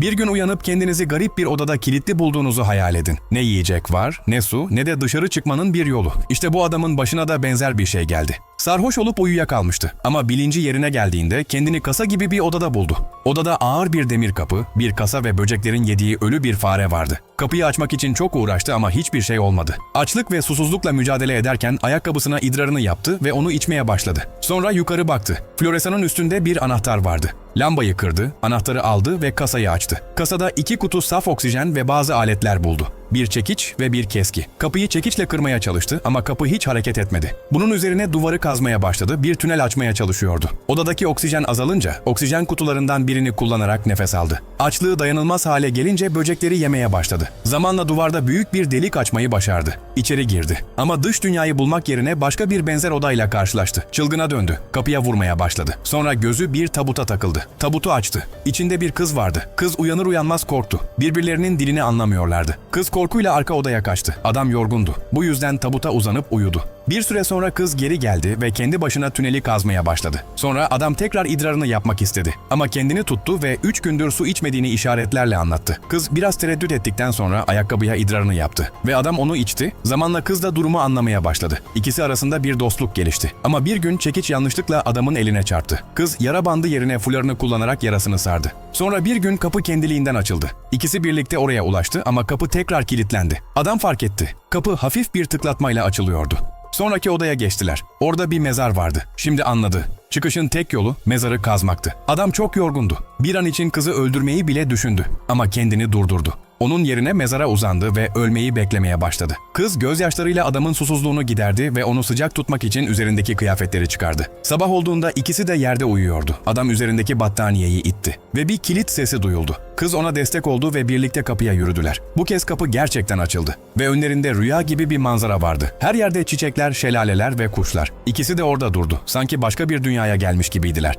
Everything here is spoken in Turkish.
Bir gün uyanıp kendinizi garip bir odada kilitli bulduğunuzu hayal edin. Ne yiyecek var, ne su, ne de dışarı çıkmanın bir yolu. İşte bu adamın başına da benzer bir şey geldi. Sarhoş olup uyuyakalmıştı ama bilinci yerine geldiğinde kendini kasa gibi bir odada buldu. Odada ağır bir demir kapı, bir kasa ve böceklerin yediği ölü bir fare vardı. Kapıyı açmak için çok uğraştı ama hiçbir şey olmadı. Açlık ve susuzlukla mücadele ederken ayakkabısına idrarını yaptı ve onu içmeye başladı. Sonra yukarı baktı. Floresanın üstünde bir anahtar vardı. Lambayı kırdı, anahtarı aldı ve kasayı açtı. Kasada iki kutu saf oksijen ve bazı aletler buldu. Bir çekiç ve bir keski. Kapıyı çekiçle kırmaya çalıştı ama kapı hiç hareket etmedi. Bunun üzerine duvarı kazmaya başladı, bir tünel açmaya çalışıyordu. Odadaki oksijen azalınca oksijen kutularından birini kullanarak nefes aldı. Açlığı dayanılmaz hale gelince böcekleri yemeye başladı. Zamanla duvarda büyük bir delik açmayı başardı. İçeri girdi. Ama dış dünyayı bulmak yerine başka bir benzer odayla karşılaştı. Çılgına döndü. Kapıya vurmaya başladı. Sonra gözü bir tabuta takıldı. Tabutu açtı. İçinde bir kız vardı. Kız uyanır uyanmaz korktu. Birbirlerinin dilini anlamıyorlardı. Kız korkuyla arka odaya kaçtı. Adam yorgundu. Bu yüzden tabuta uzanıp uyudu. Bir süre sonra kız geri geldi ve kendi başına tüneli kazmaya başladı. Sonra adam tekrar idrarını yapmak istedi. Ama kendini tuttu ve 3 gündür su içmediğini işaretlerle anlattı. Kız biraz tereddüt ettikten sonra ayakkabıya idrarını yaptı. Ve adam onu içti. Zamanla kız da durumu anlamaya başladı. İkisi arasında bir dostluk gelişti. Ama bir gün çekiç yanlışlıkla adamın eline çarptı. Kız yara bandı yerine fularını kullanarak yarasını sardı. Sonra bir gün kapı kendiliğinden açıldı. İkisi birlikte oraya ulaştı ama kapı tekrar kilitlendi. Adam fark etti. Kapı hafif bir tıklatmayla açılıyordu. Sonraki odaya geçtiler. Orada bir mezar vardı. Şimdi anladı. Çıkışın tek yolu mezarı kazmaktı. Adam çok yorgundu. Bir an için kızı öldürmeyi bile düşündü. Ama kendini durdurdu. Onun yerine mezara uzandı ve ölmeyi beklemeye başladı. Kız gözyaşlarıyla adamın susuzluğunu giderdi ve onu sıcak tutmak için üzerindeki kıyafetleri çıkardı. Sabah olduğunda ikisi de yerde uyuyordu. Adam üzerindeki battaniyeyi itti ve bir kilit sesi duyuldu. Kız ona destek oldu ve birlikte kapıya yürüdüler. Bu kez kapı gerçekten açıldı ve önlerinde rüya gibi bir manzara vardı. Her yerde çiçekler, şelaleler ve kuşlar. İkisi de orada durdu. Sanki başka bir dünyaya gelmiş gibiydiler.